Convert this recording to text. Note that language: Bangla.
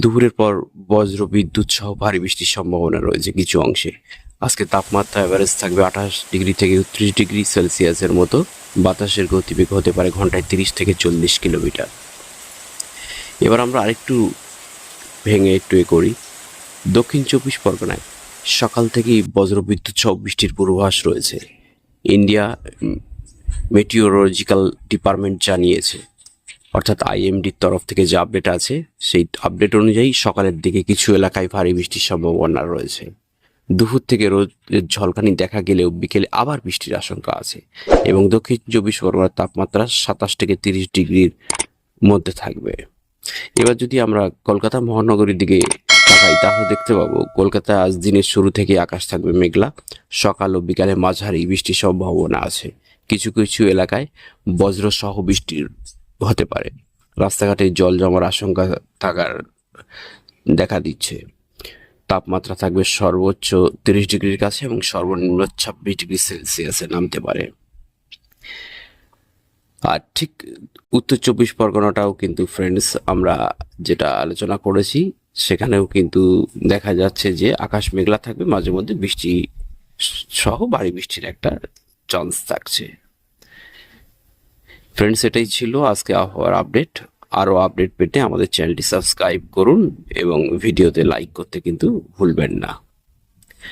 দুপুরের পর বজ্র বিদ্যুৎ সহ ভারী বৃষ্টির সম্ভাবনা রয়েছে কিছু অংশে। আজকে তাপমাত্রা এভারেজ থাকবে আঠাশ ডিগ্রি থেকে উনত্রিশ ডিগ্রি সেলসিয়াসের মতো। বাতাসের গতিবেগ হতে পারে ঘন্টায় তিরিশ থেকে চল্লিশ কিলোমিটার। এবার আমরা আরেকটু ভেঙে একটু এ করি। দক্ষিণ চব্বিশ পরগনায় সকাল থেকেই বজ্রবিদ্যুৎ সহ বৃষ্টির পূর্বাভাস রয়েছে। ইন্ডিয়া মেটিওরোলজিক্যাল ডিপার্টমেন্ট জানিয়েছে। অর্থাৎ আইএমডির তরফ থেকে যে আপডেট আছে, সেই আপডেট অনুযায়ী সকালের দিকে কিছু এলাকায় ভারী বৃষ্টির সম্ভাবনা রয়েছে। দুপুর থেকে রোদের ঝলকানি দেখা গেলেও বিকেলে আবার বৃষ্টির আশঙ্কা আছে এবং দক্ষিণ চব্বিশ পরগনার তাপমাত্রা সাতাশ থেকে তিরিশ ডিগ্রির মধ্যে থাকবে। এবার যদি আমরা কলকাতা মহানগরীর দিকে তাকাই, তাহলে দেখতে পাবো কলকাতায় আজ দিনের শুরু থেকে আকাশ থাকবে মেঘলা, সকাল ও বিকালে মাঝারি বৃষ্টির সম্ভাবনা আছে। কিছু কিছু এলাকায় বজ্রসহ বৃষ্টির হতে পারে। রাস্তাঘাটে জল জমার আশঙ্কা থাকার দেখা দিচ্ছে। তাপমাত্রা থাকবে সর্বোচ্চ তিরিশ ডিগ্রির কাছে এবং সর্বনিম্ন ছাব্বিশ ডিগ্রি সেলসিয়াসে নামতে পারে। আর ঠিক উত্তর চব্বিশ পরগনাটাও কিন্তু ফ্রেন্ডস আমরা যেটা আলোচনা করেছি, সেখানেও কিন্তু দেখা যাচ্ছে যে আকাশ মেঘলা থাকবে, মাঝে মধ্যে বৃষ্টি সহ ভারী বৃষ্টির একটা চান্স থাকছে। ফ্রেন্ডস এটাই ছিল আজকে আবহাওয়ার আপডেট। আরও আপডেট পেতে আমাদের চ্যানেলটি সাবস্ক্রাইব করুন এবং ভিডিওতে লাইক করতে কিন্তু ভুলবেন না।